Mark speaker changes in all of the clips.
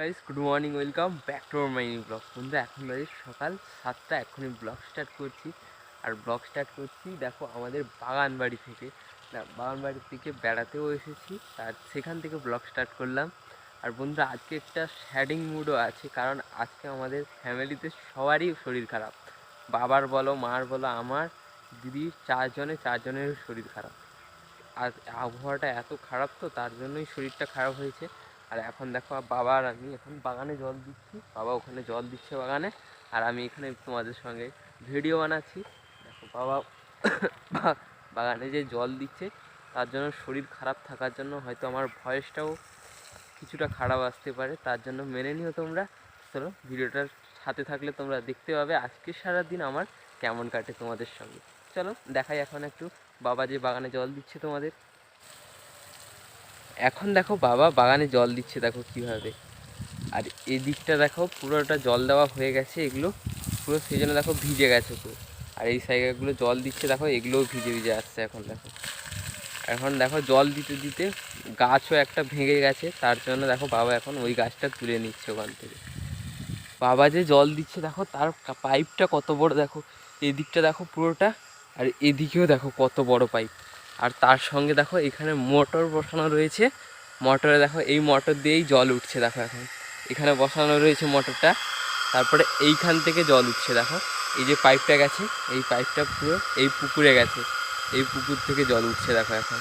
Speaker 1: Guys good morning welcome back to my new blog বন্ধু এখন বাজে সকাল সাতটা, এখনই ব্লগ স্টার্ট করছি। আর ব্লগ স্টার্ট করছি, দেখো, আমাদের বাগান বাড়ি থেকে। না বাগান বাড়ি থেকে বেড়াতেও এসেছি, আর সেখান থেকে ব্লগ স্টার্ট করলাম। আর বন্ধু আজকে একটা স্যাডিং মুডও আছে, কারণ আজকে আমাদের ফ্যামিলিতে সবারই শরীর খারাপ। বাবার বলো, মার বলো, আমার দিদির চারজনে চারজনের শরীর খারাপ। আর আবহাওয়াটা এত খারাপ তো, তার জন্যই শরীরটা খারাপ হয়েছে। আর এখন দেখো বাবা আর আমি এখন বাগানে জল দিচ্ছি। বাবা ওখানে জল দিচ্ছে বাগানে। আর আমি এখানে তোমাদের সঙ্গে ভিডিও বানাচ্ছি। দেখো বাবা বাগানে যে জল দিচ্ছে, তার জন্য শরীর খারাপ থাকার জন্য হয়তো আমার ভয়েসটাও কিছুটা খারাপ আসতে পারে। তার জন্য মেনে নিও তোমরা। চলো ভিডিওটার সাথে থাকলে তোমরা দেখতে পাবে আজকে সারা দিন আমার কেমন কাটে তোমাদের সঙ্গে। চলো দেখাই এখন একটু। বাবা যে বাগানে জল দিচ্ছে তোমাদের। এখন দেখো বাবা বাগানে জল দিচ্ছে দেখো কীভাবে। আর এদিকটা দেখো পুরোটা জল দেওয়া হয়ে গেছে, এগুলো পুরো সেই জন্য দেখো ভিজে গেছে পুরো। আর এই সাইডগুলো জল দিচ্ছে দেখো, এগুলোও ভিজে ভিজে আসছে এখন দেখো। এখন দেখো জল দিতে দিতে গাছও একটা ভেঙে গেছে, তার জন্য দেখো বাবা এখন ওই গাছটা তুলে নিচ্ছে ওখান থেকে। বাবা যে জল দিচ্ছে দেখো, তার পাইপটা কত বড় দেখো, এদিকটা দেখো পুরোটা, আর এদিকেও দেখো কত বড় পাইপ আর তার সঙ্গে দেখো এখানে মোটর বসানো রয়েছে। মোটরে দেখো এই মোটর দিয়েই জল উঠছে দেখো এখন। এখানে বসানো রয়েছে মোটরটা। তারপরে এইখান থেকে জল উঠছে দেখো। এই যে পাইপটা গেছে, এই পাইপটা পুরো এই পুকুরে গেছে। এই পুকুর থেকে জল উঠছে দেখো এখন।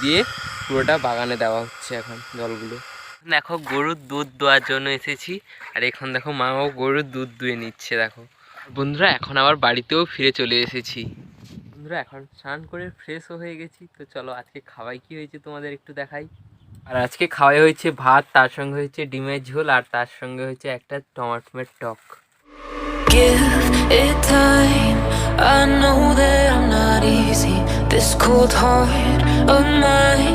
Speaker 1: দিয়ে পুরোটা বাগানে দেওয়া হচ্ছে এখন জলগুলো। দেখো গরুর দুধ দোয়ার জন্য এসেছি। আর এখন দেখো মাও গরুর দুধ দুয়ে নিচ্ছে দেখো। বন্ধুরা, এখন আবার বাড়িতেও ফিরে চলে এসেছি। বন্ধুরা এখন স্নান করে ফ্রেশও হয়ে গেছি তো চলো আজকে খাওয়াই কি হয়েছে তোমাদের একটু দেখাই আর আজকে খাওয়াই হয়েছে ভাত তার সঙ্গে হয়েছে ডিমের ঝোল আর তার সঙ্গে হয়েছে একটা টমাটোমের টক.
Speaker 2: I know that I'm not easy. This cold heart of mine,